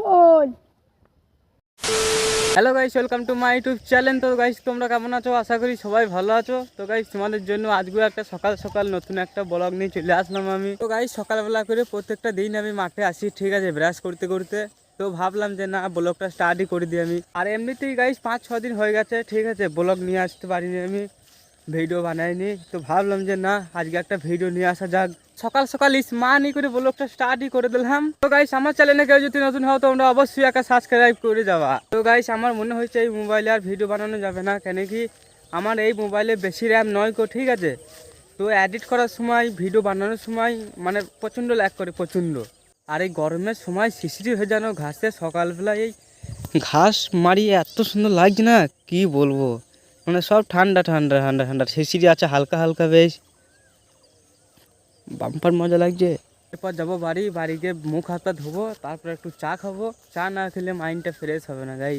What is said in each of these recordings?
Phone hello guys welcome to my YouTube channel তো guys তোমরা কেমন আছো? আশা করি সবাই ভালো আছো। তো গাইস তোমাদের জন্য আজকে একটা সকাল সকাল নতুন একটা ব্লগ নিয়ে চলে আসলাম আমি। তো গাইস সকালবেলা করে প্রত্যেকটা দিন আমি মাঠে আসি, ঠিক আছে ব্রাশ করতে করতে। তো ভাবলাম যে না ব্লগটা স্টার্টই করে দিই আমি। আর এমনিতেই গাইস পাঁচ ছ দিন হয়ে গেছে, ঠিক আছে ব্লগ নিয়ে আসতে পারিনি আমি। ভিডিও বানাইনি। তো ভাবলাম যে না, আজকে একটা ভিডিও নিয়ে আসা যাক। সকাল সকাল স্মানি করে ব্লগটা স্টার্টই করে দিলাম। তো গাইস আমার চ্যানেলে কেউ যদি নতুন হও, তোমরা অবশ্যই একটা সাবস্ক্রাইব করে যাওয়া তো গাইস আমার মনে হয়েছে এই মোবাইলে আর ভিডিও বানানো যাবে না, কেন কি আমার এই মোবাইলে বেশি র্যাম নয় কো ঠিক আছে? তো এডিট করার সময়, ভিডিও বানানোর সময় মানে প্রচণ্ড ল্যাক করে, প্রচণ্ড। আর এই গরমের সময় শিশিরি হয়ে যেন ঘাসে সকালবেলা এই ঘাস মারিয়ে এত সুন্দর লাগছে না, কি বলব? মানে সব ঠান্ডা ঠান্ডা ঠান্ডা ঠান্ডা। সিসিডি আছে হালকা হালকা বেশ। বাম্পার মজা লাগছে। এরপর যাব বাড়ি বাড়ি গিয়ে মুখ হাত পা ধোবো, তারপর একটু চা খাব। চা না খেলে মাইন্ডটা ফ্রেশ হবে না গাই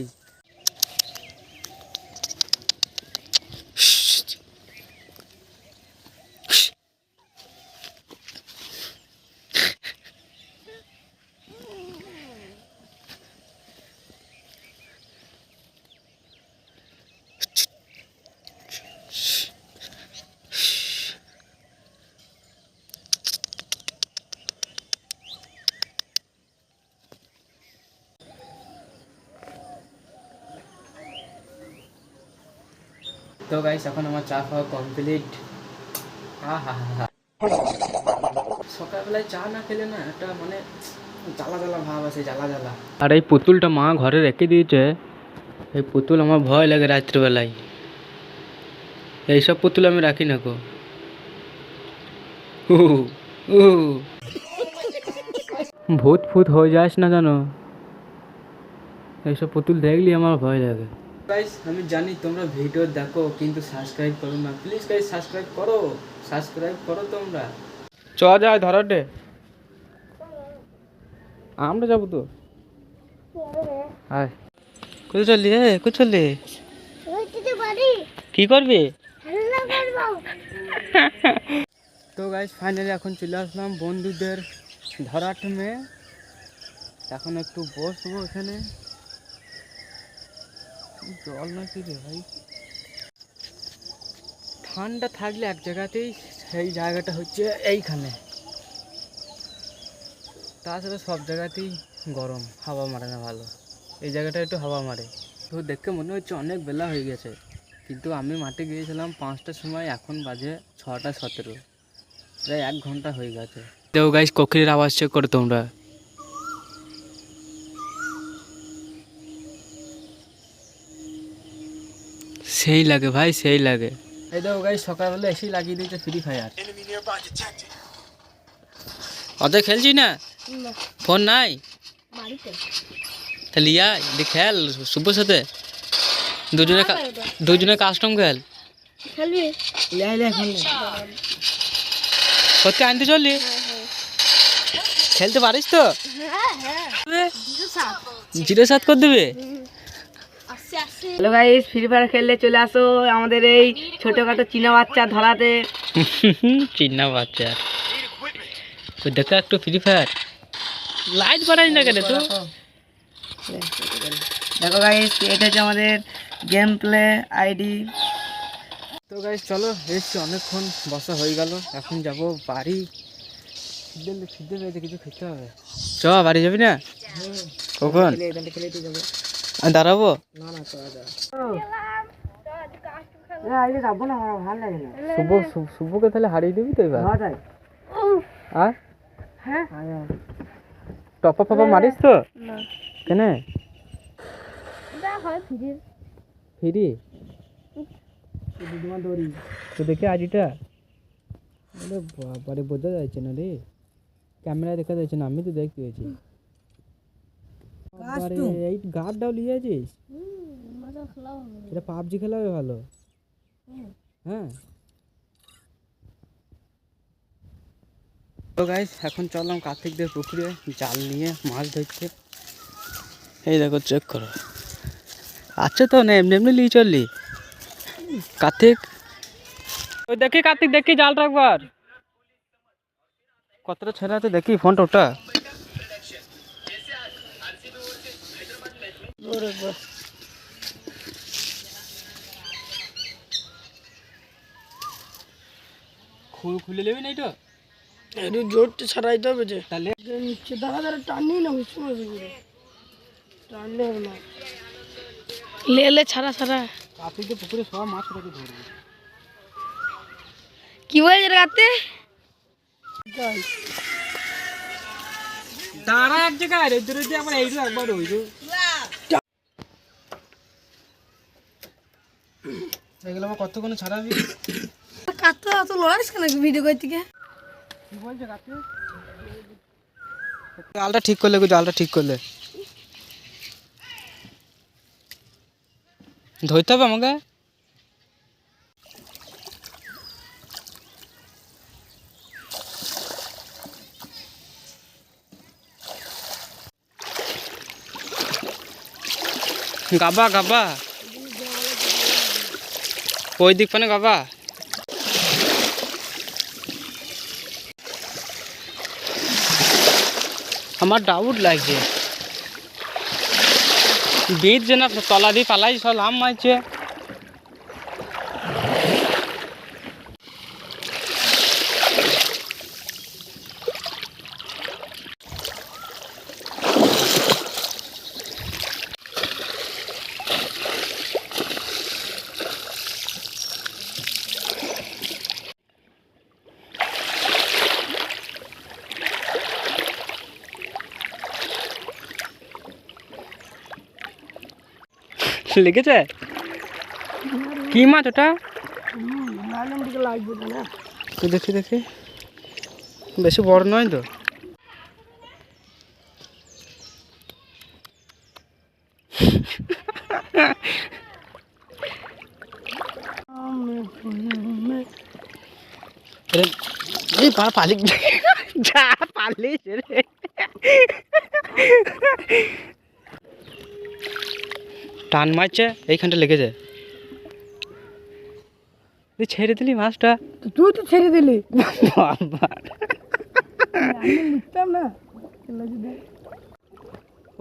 তো গাইস এখন আমার চা খাওয়া কমপ্লিট হা হা হা সকালবেলায় চা না খেলে না একটা মানে জ্বালা জ্বালা ভাব আছে, জ্বালা জ্বালা। আর এই পুতুলটা মা ঘরে রেখে দিয়েছে। এই পুতুল আমার ভয় লাগে রাত্রিবেলায়। এইসব পুতুল আমি রাখি না গো। ভূত ফুত হয়ে যাস না জানো এইসব পুতুল দেখলি আমার ভয় লাগে। গাইস আমি জানি তোমরা ভিডিও দেখো কিন্তু সাবস্ক্রাইব করো না। প্লিজ গাইস সাবস্ক্রাইব করো। সাবস্ক্রাইব করো তোমরা। চ যায় ধরাটে আমরা যাব তো। আয়। কোথায় চললি এ কোথায় চললি? কি করবি? তো গাইস ফাইনালি এখন চলে আসলাম বন্ধুদের ধরাট মেয়ে এখন একটু বসবো এখানে। জল নাকি রে ভাই? ঠান্ডা থাকলে এক জায়গাতেই সেই জায়গাটা হচ্ছে এইখানে। তাছাড়া সব জায়গাতেই গরম, হাওয়া মারে না ভালো। এই জায়গাটা একটু হাওয়া মারে। তো দেখে মনে হচ্ছে অনেক বেলা হয়ে গেছে। কিন্তু আমি মাঠে গিয়েছিলাম পাঁচটার সময়, এখন বাজে ছটা সতেরো। প্রায় এক ঘণ্টা হয়ে গেছে। দেখো গাইস কোকিলের আওয়াজ চেক করো তোমরা। সেই লাগে ভাই সেই লাগে। এই দেখো গাই সকালবেলা এসেই লাগিয়ে দিয়েছে ফ্রি ফায়ার অত খেলছি না? ফোন নাই? তাহলে ইয়া দি খেল শুভর সাথে। দুজনে দুজনে কাস্টম খেল। খেলবি? সত্যি আনতে চললি? খেলতে পারিস তো? হ্যাঁ হ্যাঁ। জিরো সাত। করে দেবে? হ্যালো গাইস ফ্রি ফায়ার খেললে চলে আসো আমাদের এই ছোটখাটো চীনা বাচ্চা ধরাতে। চিন্না বাচ্চা। তো দেখা একটু ফ্রি ফায়ার লাইট বাড়াই না কেন তো? দেখো গাইস এটা হচ্ছে আমাদের গেম প্লে আইডি তো গাইস চলো এসছি অনেকক্ষণ বসা হয়ে গেল। এখন যাব বাড়ি। খিদে খিদে পেয়েছে কিছু খেতে হবে। চ বাড়ি যাবি না? কখন? খেলে যাব। দাঁড়াবো? না না চলা যাবে আজকে যাব না আমার ভালো লাগে না। শুভ শু- শুভকে তাহলে হারিয়ে দিবি তো এবার? আর? হ্যাঁ? টপা ফপা মারিস তো? কেন? যা হয় ফিরে। ফিরি? তো দেখে আজিটা আরে বাবারে বোঝা যাচ্ছে না রে। ক্যামেরায় দেখা যাচ্ছে না আমি তো দেখতে পেয়েছি। এই গার্ডটাও নিয়ে আছিস? মজা খেলা হবে। এটা পাবজি খেলা হবে ভালো। হ্যাঁ। তো গাইস এখন চললাম কার্তিকদের পুকুরে জাল নিয়ে মাছ ধরছে এই দেখো চেক করো। আচ্ছা তো না এমনি এমনি নিয়ে চললি? কার্তিক? ওই দেখি কার্তিক দেখি জাল রাখবার। কতটা ছেলে আছে দেখি ফোনটা ওটা। ধর একবার খুলে নেবি না এটা একটু জোরটা ছাড়াইতে হবে যে তাহলে নিচে দেখা যারা টাননি না ওই সময় বুঝবে টানলে হবে না লেলে ছাড়া ছাড়া কাতিতে পুকুরে সব মাছ ওটাকে ধরবে কি বলছে রাতে দাঁড়া এক জায়গায় রে দূরে দিয়ে আবার এইটু একবার এগুলো কতক্ষণ ছাড়াবি লড়াইস কেন ভিডিও করতে গিয়ে? কি বলছে কাকে? জালটা ঠিক করলে জালটা ঠিক করলে। ধরতে হবে আমাকে? গাবা গাবা। ওই দিক পানে গাবা। আমার ডাউট লাগছে। বীজ যেন তলা দিয়ে পালাই, সব লাম মারছে। লেগেছে? কি মাছ ওটা? দেখি দেখি। বেশি বড় নয় তো? রে এই পালি যা পালিস রে। টান মারছে এইখানটা লেগেছে তুই ছেড়ে দিলি মাছটা? তুই তো ছেড়ে দিলি। না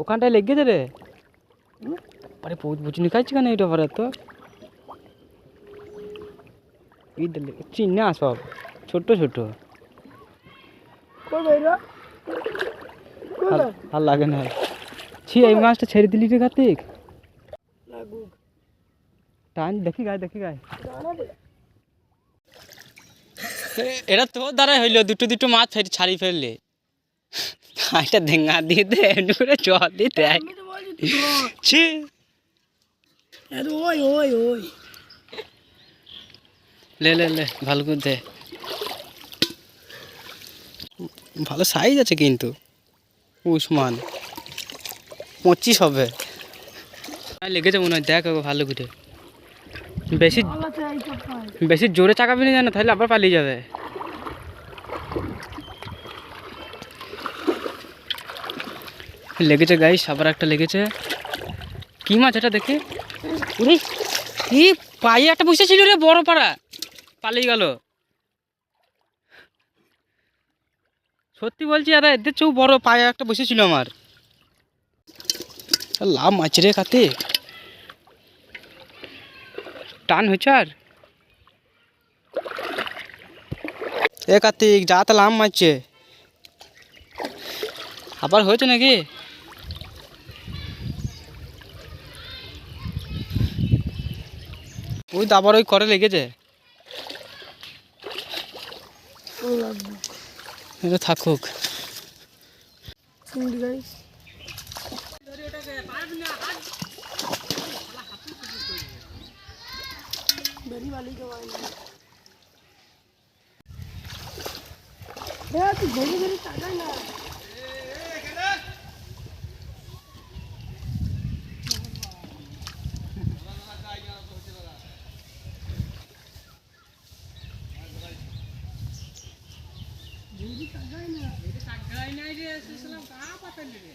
ওখানটায় লেগেছে রে। আরে বুঝুনি খাইছি কেন এইটা পরে তো? চিনা সব ছোট ছোট আর লাগে না। ছি এই মাছটা ছেড়ে দিলি রে কার্তিক। লাগুক টান দেখি গায়ে দেখি গায়ে। এটা তোর দ্বারাই হইল দুটো দুটো মাছ ফের ছাড়ি ফেললে। এটা ধেঙ্গা দিয়ে দে এমনি করে জল দিয়ে। ছি। ওই ওই ওই। লে লে লে ভালো করে দে। ভালো সাইজ আছে কিন্তু। উসমান। পঁচিশ হবে। লেগেছে মনে হয়। দেখ ভালো করে। বেশি বেশি জোরে চাকাবি না জানো তাহলে আবার পালিয়ে যাবে। লেগেছে গাইস আবার একটা লেগেছে। কি মাছ এটা দেখে? কি পায়ে একটা বসেছিল রে বড় পাড়া। পালিয়ে গেল। সত্যি বলছি আরে এদের চেয়েও বড় পায়ে একটা বসেছিল আমার। লাভ মাছ রে কাতে। টান হয়েছে আর। এ কার্তিক যা তাহলে আম মারছে। আবার হয়েছে নাকি? ওই তো আবার ওই করে লেগেছে। এটা থাকুক। তুই ঘড়ি ঘড়ি তাকাই না তাকাই না তাকাই নাই রে সুসলাম কা পাতা রে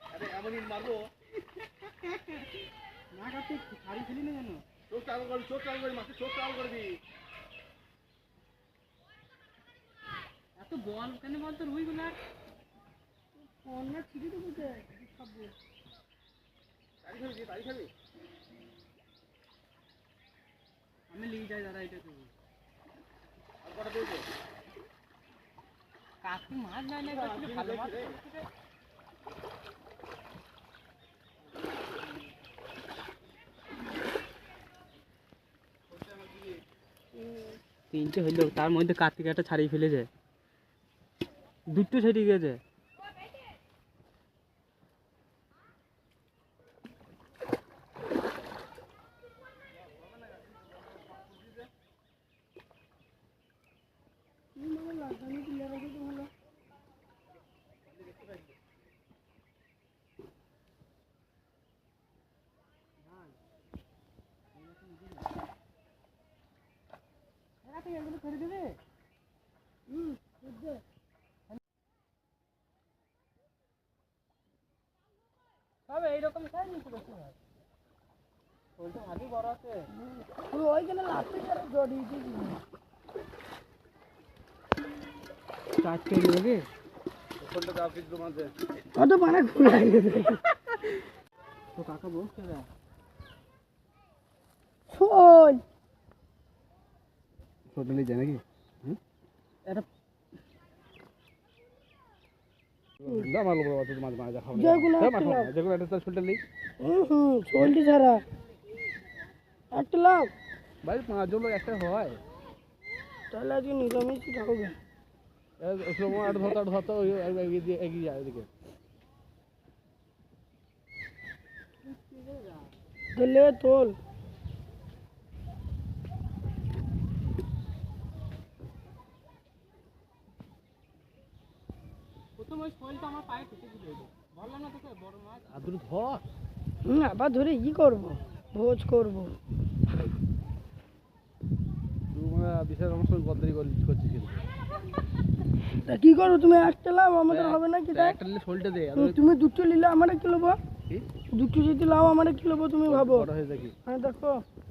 এমনই মারবো। না কাতে শাড়ি ফেলি না কেন? চোখ চালু করবি চোখ চালু করবি মাকে চোখ চালু করবি এত বল কেন বল তোর ওইগুলা অন্য ছিটি তো বুঝে তাড়ি খাবি তাড়ি খাবি আমি লিয়ে যাই দাদা এটা তুমি আর কটা দেবো কাকি মাছ না না ভালো মাছ তিনটে হইল তার মধ্যে কার্তিক একটা ছাড়িয়ে ফেলেছে। দুটো ছেড়ে গেছে। তবে এইরকম সাইজ নিতে বেশি হয় ওইটা ভাবি বড় আছে। তুই ওইখানে লাস্টে গেলে জড়িয়ে দিবি। চারটে নেবে? ফোনটা দাও কিছু মাঝে কত পানা ঘুরাই তো কাকা বলছে না শোন ফোনটা নিয়ে যায় নাকি এটা দা মারলো বড় বাচ্চা মাঝে মাঝে খাব যেগুলো হ্যাঁ একটা মারো লাও। যেগুলো একটা তার ফোনটা নেই হুম হুম শোলটি ছাড়া একটা লাভ ভাই পাঁচজন লোক একটা হয় তাহলে আজকে নিরামিষই খাবে সময় আট ধরতে আট ধরতে ওই এগিয়ে দিয়ে এগিয়ে যায় ওদিকে তাহলে তোল প্রথম ওই শোলটা আমার পায়ে ঠেকে দিল বললাম না তোকে বড় মাছ আদুর ধর হুম আবার ধরে কি করব ভোজ করব। কি করব তুমি একটা লাভ আমাদের হবে না কি তুমি দুটো নিলে আমার কি লবো কি? দুটো যদি লাও আমার কি লবো তুমি ভাবো। হয়ে দেখি হ্যাঁ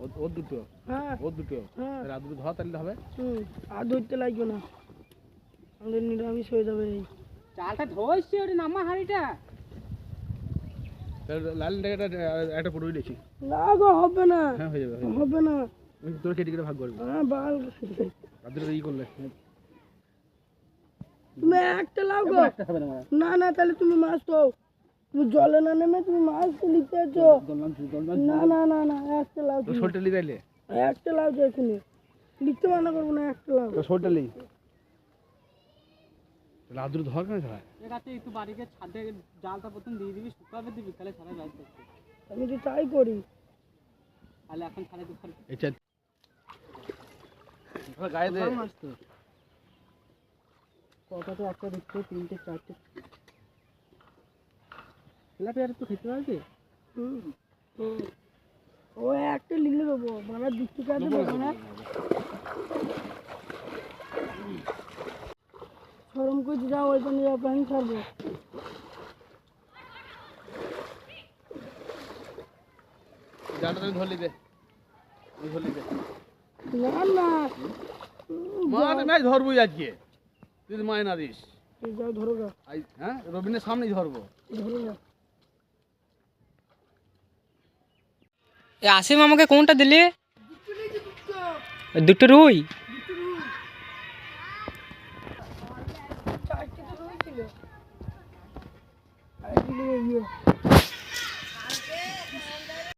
ওর ওর দুটো? হ্যাঁ। ওর দুটো? হ্যাঁ। আর আদুর ধর তাহলে হবে? হুম আর ধরতে লাগবে না। আমাদের নিরামিষ হয়ে যাবে। এই চালটা ধরছি ওটা নামা হাড়িটা। লাল একটা একটা পড়ে দিয়েছি না গো হবে না। হ্যাঁ হয়ে যাবে হবে না। ওই তোর কেটে কেটে ভাগ করবি। হ্যাঁ বাল আদুর ই করলে। তুমি একটা লাও গো। একটা না না না তাহলে তুমি মাছ তো তুমি জলে না নেমে তুমি মাছ লিখতে আছো। না না না না একটা লাও তো তুমি লি তাইলে একটা লাও এখানে লিখতে মানা করব না একটা লাও। তো শোলটা লি ধর কেন ছাড়া একাতে একটু বাড়িতে ছাদে জালটা প্রথম দিয়ে দিবি শুকাবে দিবি তাহলে ছাড়া যাই আমি তো তাই করি। তাহলে এখন ছাড়া দিতে এটা গায়ে দে। কটা তো। একটা দুটো তিনটে চারটে। তেলাপিয়া আর একটু খেতে পারবে? হুম। ও একটা লিখলে দেবো মানে দুটো কাছে দেবো। না? সরম করে যাও ওই পানি পানি ছাড়বো জালটা তুমি ধরলি দে তুই ধরলি দে না না মাছ ম্যাচ ধরবই আজকে তুই যদি মায় না দিস এই যাও ধরো গা আই হ্যাঁ রবিনের সামনেই ধরবো ধরো গা এ আসিম আমাকে কোনটা দিলি দুটো রুই চারটে তো